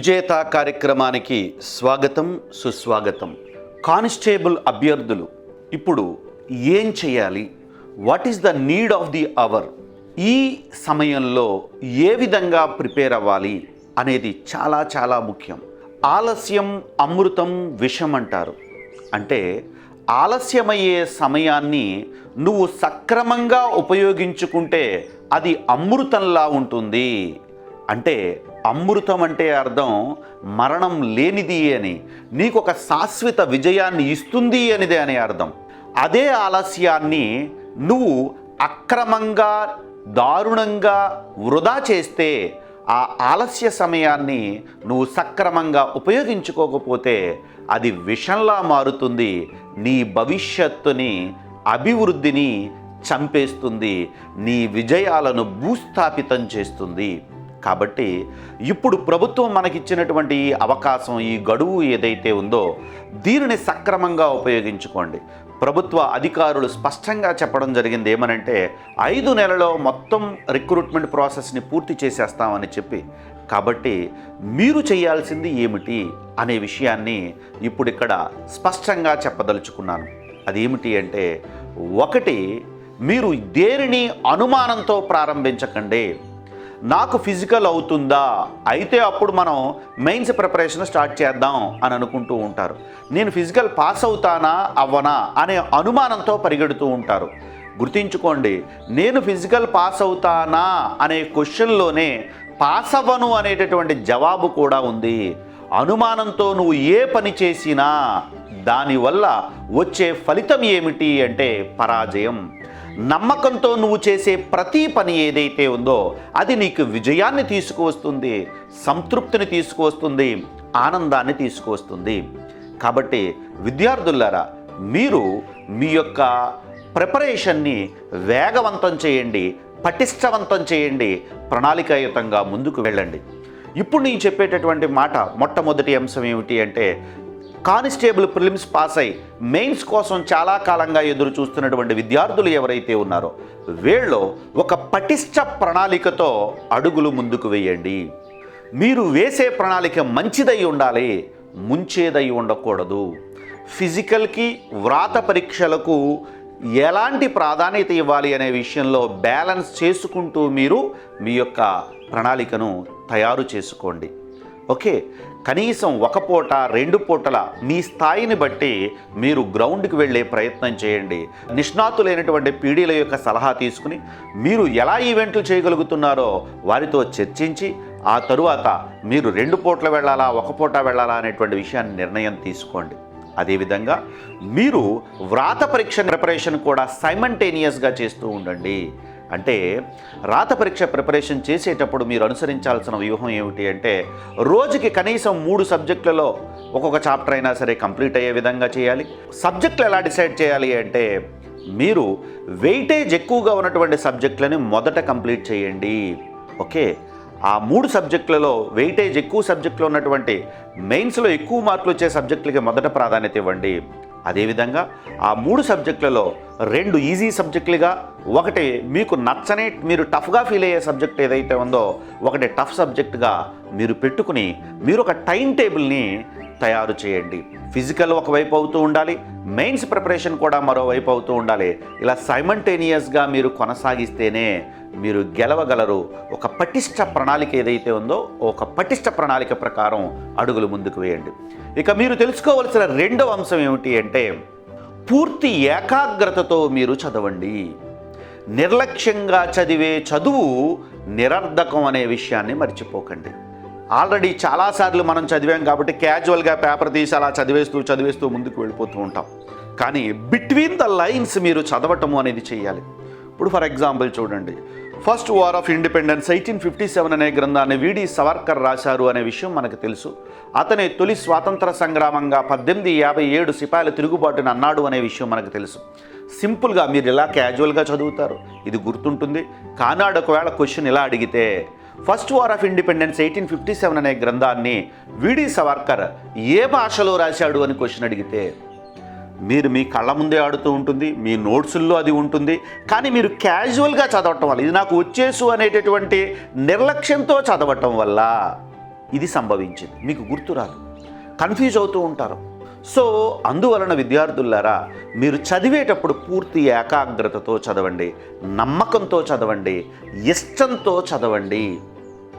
విజేత కార్యక్రమానికి స్వాగతం సుస్వాగతం. కానిస్టేబుల్ అభ్యర్థులు ఇప్పుడు ఏం చేయాలి? What is the need of the hour ఈ సమయంలో ఏ విధంగా ప్రిపేర్ అవ్వాలి అనేది చాలా చాలా ముఖ్యం. ఆలస్యం అమృతం విషం అంటారు. అంటే ఆలస్యమయ్యే సమయాన్ని నువ్వు సక్రమంగా ఉపయోగించుకుంటే అది అమృతంలా ఉంటుంది. అంటే అమృతం అంటే అర్థం మరణం లేనిది అని నీకు ఒక శాశ్వత విజయాన్ని ఇస్తుంది అనిదే అనే అర్థం. అదే ఆలస్యాన్ని నువ్వు అక్రమంగా దారుణంగా వృధా చేస్తే ఆ ఆలస్య సమయాన్ని నువ్వు సక్రమంగా ఉపయోగించుకోకపోతే అది విషంలా మారుతుంది నీ భవిష్యత్తుని అభివృద్ధిని చంపేస్తుంది నీ విజయాలను భూస్థాపితం చేస్తుంది. కాబట్టి ఇప్పుడు ప్రభుత్వం మనకిచ్చినటువంటి ఈ అవకాశం ఈ గడువు ఏదైతే ఉందో దీనిని సక్రమంగా ఉపయోగించుకోండి. ప్రభుత్వ అధికారులు స్పష్టంగా చెప్పడం జరిగింది ఏమనంటే ఐదు నెలలో మొత్తం రిక్రూట్మెంట్ ప్రాసెస్ని పూర్తి చేసేస్తామని చెప్పి. కాబట్టి మీరు చేయాల్సింది ఏమిటి అనే విషయాన్ని ఇప్పుడు ఇక్కడ స్పష్టంగా చెప్పదలుచుకున్నాను. అదేమిటి అంటే ఒకటి మీరు దేనిని అనుమానంతో ప్రారంభించకండి. నాకు ఫిజికల్ అవుతుందా? అయితే అప్పుడు మనం మెయిన్స్ ప్రిపరేషన్ స్టార్ట్ చేద్దాం అని అనుకుంటూ ఉంటారు. నేను ఫిజికల్ పాస్ అవుతానా? అవ్వనా? అనే అనుమానంతో పరిగెడుతూ ఉంటారు. గుర్తించుకోండి నేను ఫిజికల్ పాస్ అవుతానా? అనే క్వశ్చన్లోనే పాస్ అవ్వను అనేటటువంటి జవాబు కూడా ఉంది. అనుమానంతో నువ్వు ఏ పని చేసినా దానివల్ల వచ్చే ఫలితం ఏమిటి అంటే పరాజయం. నమ్మకంతో నువ్వు చేసే ప్రతి పని ఏదైతే ఉందో అది నీకు విజయాన్ని తీసుకువస్తుంది సంతృప్తిని తీసుకువస్తుంది ఆనందాన్ని తీసుకువస్తుంది. కాబట్టి విద్యార్థులారా మీరు మీ యొక్క ప్రిపరేషన్ని వేగవంతం చేయండి పటిష్టవంతం చేయండి ప్రణాళికాయుతంగా ముందుకు వెళ్ళండి. ఇప్పుడు నేను చెప్పేటటువంటి మాట మొట్టమొదటి అంశం ఏమిటి అంటే కానిస్టేబుల్ ప్రిలిమ్స్ పాస్ అయి మెయిన్స్ కోసం చాలా కాలంగా ఎదురు చూస్తున్నటువంటి విద్యార్థులు ఎవరైతే ఉన్నారో వీళ్ళు ఒక పటిష్ట ప్రణాళికతో అడుగులు ముందుకు వేయండి. మీరు వేసే ప్రణాళిక మంచిదై ఉండాలి ముంచేదై ఉండకూడదు. ఫిజికల్కి వ్రాత పరీక్షలకు ఎలాంటి ప్రాధాన్యత ఇవ్వాలి అనే విషయంలో బ్యాలెన్స్ చేసుకుంటూ మీరు మీ యొక్క ప్రణాళికను తయారు చేసుకోండి. ఓకే? కనీసం ఒక పూట రెండు పూటల మీ స్థాయిని బట్టి మీరు గ్రౌండ్కి వెళ్ళే ప్రయత్నం చేయండి. నిష్ణాతులైనటువంటి పీడీల యొక్క సలహా తీసుకుని మీరు ఎలా ఈవెంట్లు చేయగలుగుతున్నారో వారితో చర్చించి ఆ తరువాత మీరు రెండు పూట్ల వెళ్ళాలా ఒక పూట వెళ్ళాలా అనేటువంటి విషయాన్ని నిర్ణయం తీసుకోండి. అదేవిధంగా మీరు వ్రాత పరీక్ష ప్రిపరేషన్ కూడా సైమంటేనియస్గా చేస్తూ ఉండండి. అంటే రాత పరీక్ష ప్రిపరేషన్ చేసేటప్పుడు మీరు అనుసరించాల్సిన వ్యూహం ఏమిటి అంటే రోజుకి కనీసం మూడు సబ్జెక్టులలో ఒక్కొక్క చాప్టర్ అయినా సరే కంప్లీట్ అయ్యే విధంగా చేయాలి. సబ్జెక్టులు ఎలా డిసైడ్ చేయాలి అంటే మీరు వెయిటేజ్ ఎక్కువగా ఉన్నటువంటి సబ్జెక్టులని మొదట కంప్లీట్ చేయండి. ఓకే? ఆ మూడు సబ్జెక్టులలో వెయిటేజ్ ఎక్కువ సబ్జెక్టులో ఉన్నటువంటి మెయిన్స్లో ఎక్కువ మార్కులు వచ్చే సబ్జెక్టులకి మొదట ప్రాధాన్యత ఇవ్వండి. అదేవిధంగా ఆ మూడు సబ్జెక్టులలో రెండు ఈజీ సబ్జెక్టులుగా ఒకటి మీకు నచ్చని మీరు టఫ్గా ఫీల్ అయ్యే సబ్జెక్ట్ ఏదైతే ఉందో ఒకటి టఫ్ సబ్జెక్టుగా మీరు పెట్టుకుని మీరు ఒక టైం టేబుల్ని తయారు చేయండి. ఫిజికల్ ఒకవైపు అవుతూ ఉండాలి మెయిన్స్ ప్రిపరేషన్ కూడా మరోవైపు అవుతూ ఉండాలి. ఇలా సైమంటేనియస్గా మీరు కొనసాగిస్తేనే మీరు గెలవగలరు. ఒక పటిష్ట ప్రణాళిక ఏదైతే ఉందో ఒక పటిష్ట ప్రణాళిక ప్రకారం అడుగులు ముందుకు వేయండి. ఇక మీరు తెలుసుకోవలసిన రెండవ అంశం ఏమిటి అంటే పూర్తి ఏకాగ్రతతో మీరు చదవండి. నిర్లక్ష్యంగా చదివే చదువు నిరర్ధకం అనే విషయాన్ని మర్చిపోకండి. ఆల్రెడీ చాలాసార్లు మనం చదివాం కాబట్టి క్యాజువల్గా పేపర్ తీసి అలా చదివేస్తూ చదివేస్తూ ముందుకు వెళ్ళిపోతూ ఉంటాం. కానీ బిట్వీన్ ద లైన్స్ మీరు చదవటము అనేది చేయాలి ఇప్పుడు ఫర్ ఎగ్జాంపుల్ చూడండి. First war of independence eighteen fifty seven అనే గ్రంథాన్ని విడి సవర్కర్ రాశారు అనే విషయం మనకు తెలుసు. అతని తొలి స్వాతంత్ర సంగ్రామంగా పద్దెనిమిది యాభై ఏడు సిపాయిల తిరుగుబాటుని అన్నాడు అనే విషయం మనకు తెలుసు. సింపుల్గా మీరు ఇలా క్యాజువల్గా చదువుతారు. ఇది గుర్తుంటుంది. కానాడు ఒకవేళ క్వశ్చన్ ఇలా అడిగితే first war of independence eighteen fifty seven అనే గ్రంథాన్ని విడి సవర్కర్ ఏ భాషలో రాశాడు అని క్వశ్చన్ అడిగితే మీరు మీ కళ్ళ ముందే ఆడుతూ ఉంటుంది మీ నోట్సుల్లో అది ఉంటుంది కానీ మీరు క్యాజువల్గా చదవటం వల్ల ఇది నాకు వచ్చేసు అనేటటువంటి నిర్లక్ష్యంతో చదవటం వల్ల ఇది సంభవించింది. మీకు గుర్తురాదు కన్ఫ్యూజ్ అవుతూ ఉంటారు. సో అందువలన విద్యార్థులారా మీరు చదివేటప్పుడు పూర్తి ఏకాగ్రతతో చదవండి నమ్మకంతో చదవండి ఇష్టంతో చదవండి.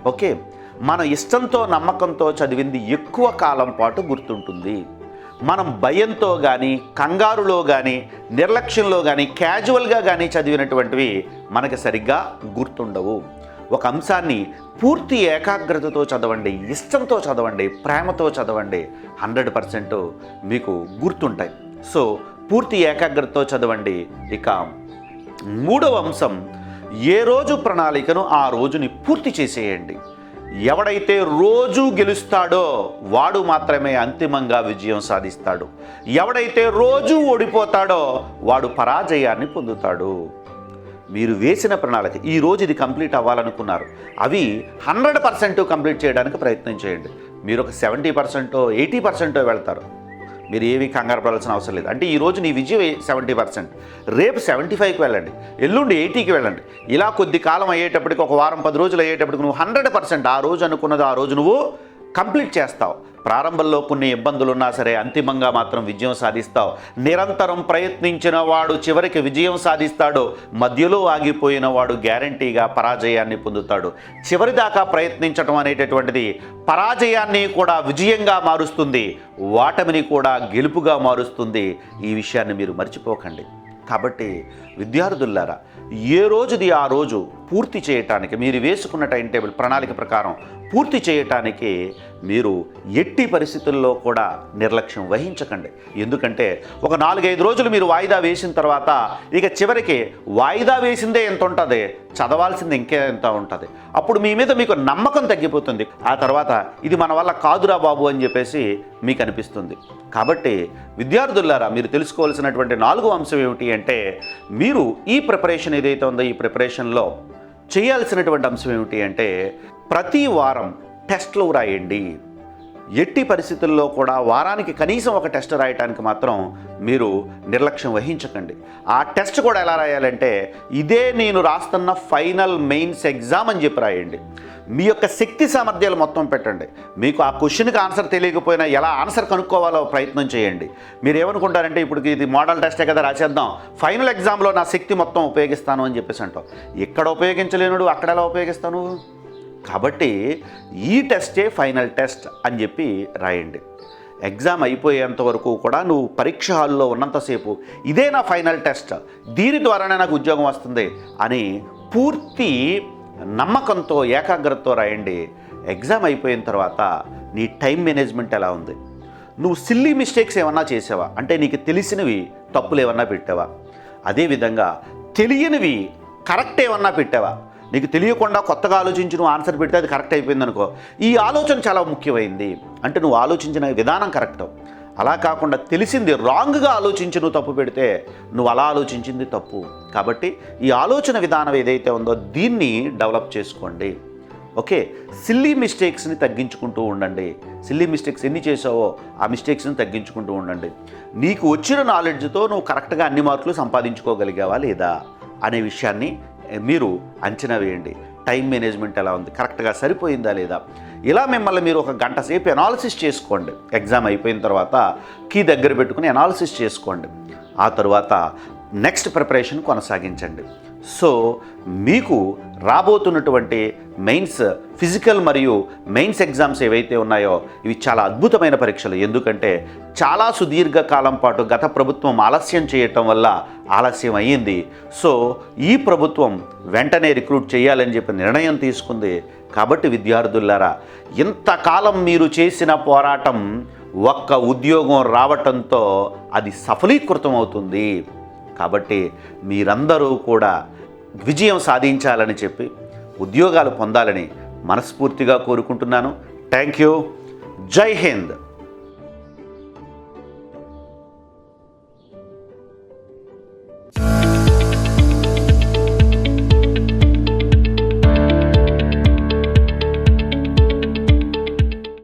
ఓకే మన ఇష్టంతో నమ్మకంతో చదివింది ఎక్కువ కాలం పాటు గుర్తుంటుంది. మనం భయంతో కానీ కంగారులో కానీ నిర్లక్ష్యంలో కానీ క్యాజువల్గా కానీ చదివినటువంటివి మనకి సరిగ్గా గుర్తుండవు. ఒక అంశాన్ని పూర్తి ఏకాగ్రతతో చదవండి ఇష్టంతో చదవండి ప్రేమతో చదవండి హండ్రెడ్ పర్సెంట్ మీకు గుర్తుంటాయి. సో పూర్తి ఏకాగ్రతతో చదవండి. ఇక మూడవ అంశం ఏ రోజు ప్రణాళికను ఆ రోజుని పూర్తి చేసేయండి. ఎవడైతే రోజు గెలుస్తాడో వాడు మాత్రమే అంతిమంగా విజయం సాధిస్తాడు. ఎవడైతే రోజు ఓడిపోతాడో వాడు పరాజయాన్ని పొందుతాడు. మీరు వేసిన ప్రణాళిక ఈ రోజు ఇది కంప్లీట్ అవ్వాలనుకున్నారు. అవి హండ్రెడ్ పర్సెంట్ కంప్లీట్ చేయడానికి ప్రయత్నం చేయండి. మీరు ఒక సెవెంటీ పర్సెంటో ఎయిటీ పర్సెంటో వెళ్తారు. మీరు ఏవి కంగారు పడాల్సిన అవసరం లేదు. అంటే ఈ రోజు నీ విజయం సెవెంటీ పర్సెంట్ రేపు సెవెంటీ ఫైవ్కి వెళ్ళండి. ఎల్లుండి ఎయిటీకి వెళ్ళండి. ఇలా కొద్ది కాలం అయ్యేటప్పటికి ఒక వారం పది రోజులు అయ్యేటప్పటికి నువ్వు హండ్రెడ్ పర్సెంట్ ఆ రోజు అనుకున్నది ఆ రోజు నువ్వు కంప్లీట్ చేస్తావు. ప్రారంభంలో కొన్ని ఇబ్బందులు ఉన్నా సరే అంతిమంగా మాత్రం విజయం సాధిస్తావు. నిరంతరం ప్రయత్నించిన వాడు చివరికి విజయం సాధిస్తాడు. మధ్యలో ఆగిపోయిన వాడు గ్యారంటీగా పరాజయాన్ని పొందుతాడు. చివరి దాకా ప్రయత్నించడం అనేటటువంటిది పరాజయాన్ని కూడా విజయంగా మారుస్తుంది. వాటమిని కూడా గెలుపుగా మారుస్తుంది. ఈ విషయాన్ని మీరు మర్చిపోకండి. కాబట్టి విద్యార్థులారా ఏ రోజుది ఆ రోజు? పూర్తి చేయటానికి మీరు వేసుకున్న టైం టేబుల్ ప్రణాళిక ప్రకారం పూర్తి చేయటానికి మీరు ఎట్టి పరిస్థితుల్లో కూడా నిర్లక్ష్యం వహించకండి. ఎందుకంటే ఒక నాలుగైదు రోజులు మీరు వాయిదా వేసిన తర్వాత ఇక చివరికి వాయిదా వేసిందే ఎంత ఉంటుంది? చదవాల్సింది ఇంకే ఎంత ఉంటుంది? అప్పుడు మీ మీద మీకు నమ్మకం తగ్గిపోతుంది. ఆ తర్వాత ఇది మన వల్ల కాదురా బాబు అని చెప్పేసి మీకు అనిపిస్తుంది. కాబట్టి విద్యార్థులారా మీరు తెలుసుకోవాల్సినటువంటి నాలుగో అంశం ఏమిటి అంటే మీరు ఈ ప్రిపరేషన్ ఏదైతే ఉందో ఈ ప్రిపరేషన్లో చేయాల్సినటువంటి అంశం ఏమిటి అంటే ప్రతి వారం టెస్ట్లు రాయండి. ఎట్టి పరిస్థితుల్లో కూడా వారానికి కనీసం ఒక టెస్ట్ రాయటానికి మాత్రం మీరు నిర్లక్ష్యం వహించకండి. ఆ టెస్ట్ కూడా ఎలా రాయాలంటే ఇదే నేను రాస్తున్న ఫైనల్ మెయిన్స్ ఎగ్జామ్ అని చెప్పి రాయండి. మీ యొక్క శక్తి సామర్థ్యాలు మొత్తం పెట్టండి. మీకు ఆ క్వశ్చన్కి ఆన్సర్ తెలియకపోయినా ఎలా ఆన్సర్ కనుక్కోవాలో ప్రయత్నం చేయండి. మీరు ఏమనుకుంటారంటే ఇప్పుడు ఇది మోడల్ టెస్టే కదా రాసేద్దాం. ఫైనల్ ఎగ్జామ్లో నా శక్తి మొత్తం ఉపయోగిస్తాను అని చెప్పేసి అంటావు. ఎక్కడ ఉపయోగించలేనుడు అక్కడ ఎలా ఉపయోగిస్తాను కాబట్టి ఈ టెస్టే ఫైనల్ టెస్ట్ అని చెప్పి రాయండి. ఎగ్జామ్ అయిపోయేంత వరకు కూడా నువ్వు పరీక్ష హాల్లో ఉన్నంతసేపు ఇదే నా ఫైనల్ టెస్ట్. దీని ద్వారానే నాకు ఉద్యోగం వస్తుంది అని పూర్తి నమ్మకంతో ఏకాగ్రతతో రాయండి. ఎగ్జామ్ అయిపోయిన తర్వాత నీ టైం మేనేజ్మెంట్ ఎలా ఉంది? నువ్వు సిల్లీ మిస్టేక్స్ ఏమన్నా చేసావా? అంటే నీకు తెలిసినవి తప్పులు ఏమన్నా పెట్టావా? అదేవిధంగా తెలియనివి కరెక్ట్ ఏమన్నా పెట్టావా? నీకు తెలియకుండా కొత్తగా ఆలోచించి నువ్వు ఆన్సర్ పెడితే అది కరెక్ట్ అయిపోయింది అనుకో ఈ ఆలోచన చాలా ముఖ్యమైంది. అంటే నువ్వు ఆలోచించిన విధానం కరెక్ట్. అలా కాకుండా తెలిసింది రాంగ్గా ఆలోచించి నువ్వు తప్పు పెడితే నువ్వు అలా ఆలోచించింది తప్పు. కాబట్టి ఈ ఆలోచన విధానం ఏదైతే ఉందో దీన్ని డెవలప్ చేసుకోండి. ఓకే? సిల్లీ మిస్టేక్స్ని తగ్గించుకుంటూ ఉండండి. సిల్లీ మిస్టేక్స్ ఎన్ని చేసావో ఆ మిస్టేక్స్ని తగ్గించుకుంటూ ఉండండి. నీకు వచ్చిన నాలెడ్జ్తో నువ్వు కరెక్ట్గా అన్ని మార్కులు సంపాదించుకోగలిగావా లేదా అనే విషయాన్ని మీరు అంచనా వేయండి. టైం మేనేజ్మెంట్ ఎలా ఉంది? కరెక్ట్గా సరిపోయిందా లేదా? ఇలా మిమ్మల్ని మీరు ఒక గంట సేపు ఎనాలిసిస్ చేసుకోండి. ఎగ్జామ్ అయిపోయిన తర్వాత కీ దగ్గర పెట్టుకుని ఎనాలిసిస్ చేసుకోండి. ఆ తర్వాత నెక్స్ట్ ప్రిపరేషన్ కొనసాగించండి. సో మీకు రాబోతున్నటువంటి మెయిన్స్ ఫిజికల్ మరియు మెయిన్స్ ఎగ్జామ్స్ ఏవైతే ఉన్నాయో ఇవి చాలా అద్భుతమైన పరీక్షలు. ఎందుకంటే చాలా సుదీర్ఘ కాలం పాటు గత ప్రభుత్వం ఆలస్యం చేయటం వల్ల ఆలస్యం అయ్యింది. సో ఈ ప్రభుత్వం వెంటనే రిక్రూట్ చేయాలని చెప్పి నిర్ణయం తీసుకుంది. కాబట్టి విద్యార్థులారా ఇంతకాలం మీరు చేసిన పోరాటం ఒక్క ఉద్యోగం రావటంతో అది సఫలీకృతం అవుతుంది కాబట్టి మీరందరూ కూడా విజయం సాధించాలని చెప్పి ఉద్యోగాలు పొందాలని మనస్ఫూర్తిగా కోరుకుంటున్నాను. Thank you. జై హింద్.